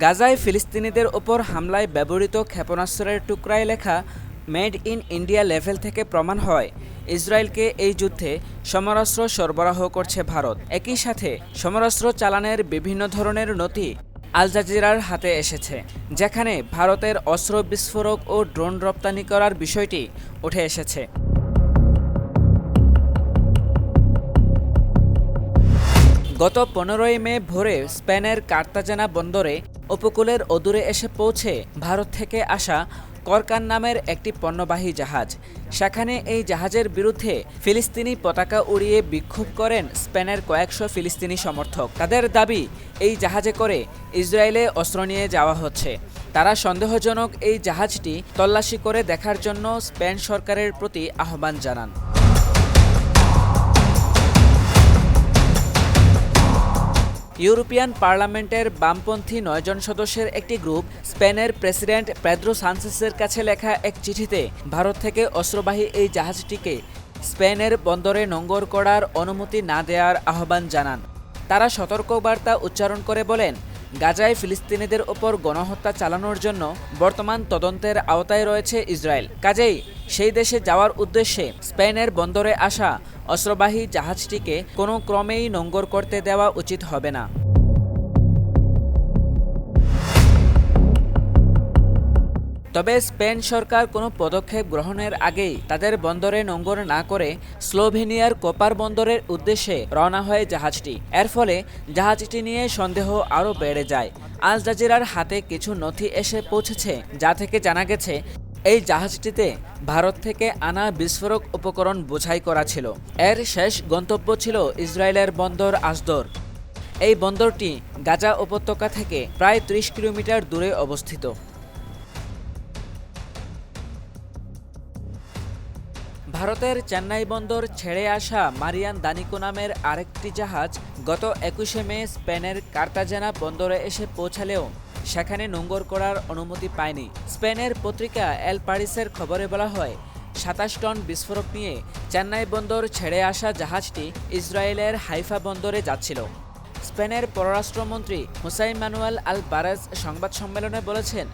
গাজায় ফিলিস্তিনিদের ওপর হামলায় ব্যবহৃত ক্ষেপণাস্ত্রের টুকরায় লেখা মেড ইন ইন্ডিয়া লেভেল থেকে প্রমাণ হয়। ইসরায়েলকে এই যুদ্ধে সমরাস্ত্র সরবরাহ করছে ভারত। একই সাথে সমরাস্ত্র চালানের বিভিন্ন ধরনের নথি আল জাজিরার হাতে এসেছে, যেখানে ভারতের অস্ত্র বিস্ফোরক ও ড্রোন রপ্তানি করার বিষয়টি উঠে এসেছে। গত পনেরোই মে ভোরে স্পেনের কার্তাজানা বন্দরে উপকূলের অদূরে এসে পৌঁছে ভারত থেকে আসা করকান নামের একটি পণ্যবাহী জাহাজ। সেখানে এই জাহাজের বিরুদ্ধে ফিলিস্তিনি পতাকা উড়িয়ে বিক্ষোভ করেন স্পেনের কয়েকশো ফিলিস্তিনি সমর্থক। তাদের দাবি, এই জাহাজে করে ইসরায়েলে অস্ত্র নিয়ে যাওয়া হচ্ছে। তারা সন্দেহজনক এই জাহাজটি তল্লাশি করে দেখার জন্য স্পেন সরকারের প্রতি আহ্বান জানান। ইউরোপিয়ান পার্লামেন্টের বামপন্থী নয়জন সদস্যের একটি গ্রুপ স্পেনের প্রেসিডেন্ট পেদ্রো সানসেসের কাছে লেখা এক চিঠিতে ভারত থেকে অস্ত্রবাহী এই জাহাজটিকে স্পেনের বন্দরে নোঙ্গর করার অনুমতি না দেওয়ার আহ্বান জানান। তারা সতর্কবার্তা উচ্চারণ করে বলেন গাজায় ফিলিস্তিনিদের ওপর গণহত্যা চালানোর জন্য বর্তমান তদন্তের আওতায় রয়েছে ইসরায়েল। কাজেই সেই দেশে যাওয়ার উদ্দেশ্যে স্পেনের বন্দরে আসা অস্ত্রবাহী জাহাজটিকে কোনো ক্রমেই নোঙ্গর করতে দেওয়া উচিত হবে না। তবে স্পেন সরকার কোনো পদক্ষেপ গ্রহণের আগেই তাদের বন্দরে নোঙ্গর না করে স্লোভেনিয়ার কোপার বন্দরের উদ্দেশ্যে রওনা হয় জাহাজটি। এর ফলে জাহাজটি নিয়ে সন্দেহ আরও বেড়ে যায়। আল জাজিরার হাতে কিছু নথি এসে পৌঁছেছে, যা থেকে জানা গেছে, এই জাহাজটিতে ভারত থেকে আনা বিস্ফোরক উপকরণ বোঝাই করা ছিল। এর শেষ গন্তব্য ছিল ইসরায়েলের বন্দর আসদর। এই বন্দরটি গাজা উপত্যকা থেকে প্রায় ত্রিশ কিলোমিটার দূরে অবস্থিত। ভারতের চেন্নাই বন্দর ছেড়ে আসা মারিয়ান দানিকো নামের আরেকটি জাহাজ গত একুশে মে স্পেনের কার্তাজানা বন্দরে এসে পৌঁছালেও সেখানে নোঙ্গর করার অনুমতি পায়নি। স্পেনের পত্রিকা এল পারিসের খবরে বলা হয়, সাতাশ টন বিস্ফোরক নিয়ে চেন্নাই বন্দর ছেড়ে আসা জাহাজটি ইসরায়েলের হাইফা বন্দরে যাচ্ছিল। স্পেনের পররাষ্ট্রমন্ত্রী হুসাইন মানুয়াল আল বারাজ সংবাদ সম্মেলনে বলেছেন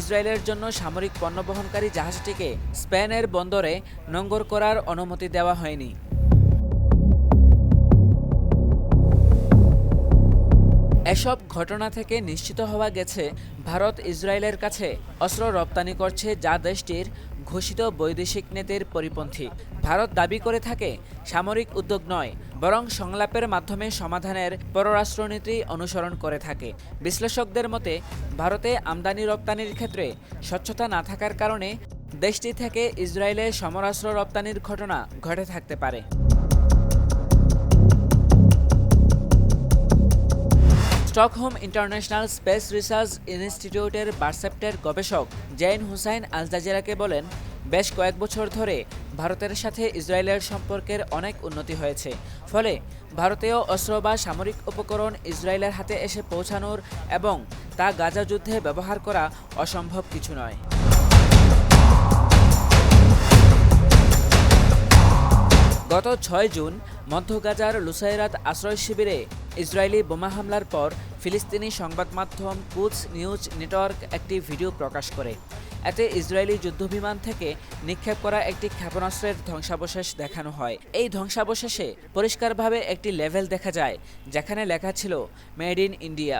ইসরায়েলের জন্য সামরিক পণ্য বহনকারী জাহাজটিকে স্পেনের বন্দরে নোঙ্গর করার অনুমতি দেওয়া হয়নি। এসব ঘটনা থেকে নিশ্চিত হওয়া গেছে, ভারত ইসরায়েলের কাছে অস্ত্র রপ্তানি করছে যা দেশটির ঘোষিত বৈদেশিক নীতির পরিপন্থী। ভারত দাবি করে থাকে, সামরিক উদ্যোগ নয় বরং সংলাপের মাধ্যমে সমাধানের পররাষ্ট্রনীতি অনুসরণ করে থাকে। বিশ্লেষকদের মতে, ভারতে আমদানি রপ্তানির ক্ষেত্রে স্বচ্ছতা না থাকার কারণে দেশটি থেকে ইসরায়েলে সমরাস্ত্র রপ্তানির ঘটনা ঘটে থাকতে পারে। স্টকহোম ইন্টারন্যাশনাল স্পেস রিসার্চ ইনস্টিটিউটের বারসেপ্টের গবেষক জৈন হুসাইন আল জাজিরাকে বলেন, বেশ কয়েক বছর ধরে ভারতের সাথে ইসরায়েলের সম্পর্কের অনেক উন্নতি হয়েছে। ফলে ভারতীয় অস্ত্র বা সামরিক উপকরণ ইসরায়েলের হাতে এসে পৌঁছানোর এবং তা গাজা যুদ্ধে ব্যবহার করা অসম্ভব কিছু নয়। গত ছয় জুন মধ্য গাজার লুসাইরাত আশ্রয় শিবিরে ইসরায়েলি বোমা হামলার পর ফিলিস্তিনি সংবাদ মাধ্যম কুচ নিউজ নেটওয়ার্ক একটি ভিডিও প্রকাশ করে। এতে ইসরায়েলি যুদ্ধবিমান থেকে নিক্ষেপ করা একটি ক্ষেপণাস্ত্রের ধ্বংসাবশেষ দেখানো হয়। এই ধ্বংসাবশেষে পরিষ্কারভাবে একটি লেভেল দেখা যায়, যেখানে লেখা ছিল, মেড ইন ইন্ডিয়া।